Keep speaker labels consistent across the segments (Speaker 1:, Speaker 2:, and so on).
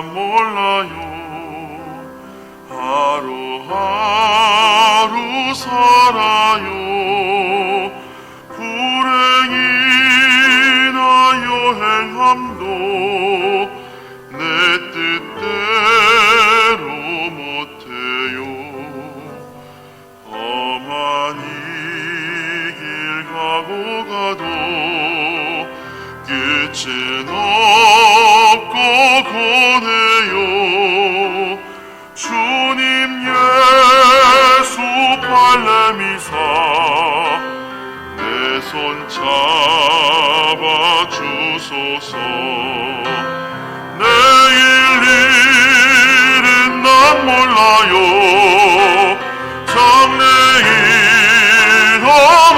Speaker 1: 난 몰라요. 하루하루 살아요. 불행이나 여행함도. 내 뜻대로 못해요. 험한 이길 가고 가도 끝은 없 주님 예수 발레미사 내 손 잡아 주소서. 내일 일은 난 몰라요. 장래일도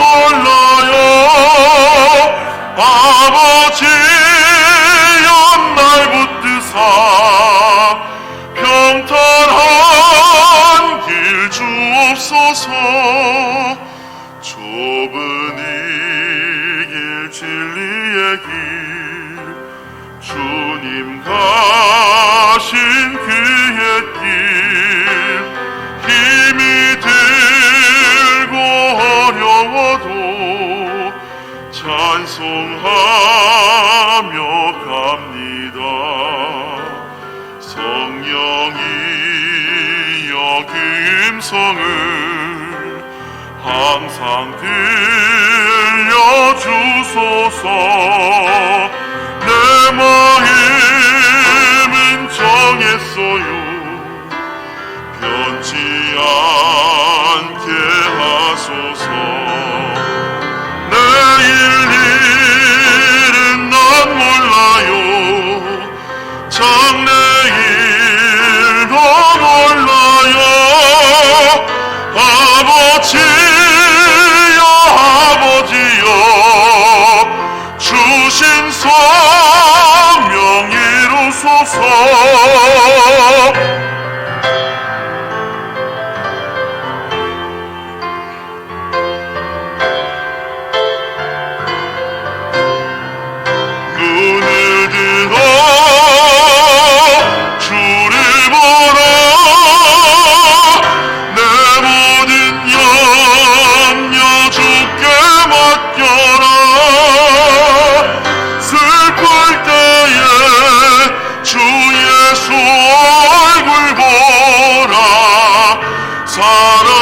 Speaker 1: 몰라요. 아버지 좁은 이 길 진리의 길 주님 가신 그의 길 힘이 들고 어려워도 찬송하 항상 들려주소서. 내 마음은 정했어요. 주신 성령 이루소서. Toronto.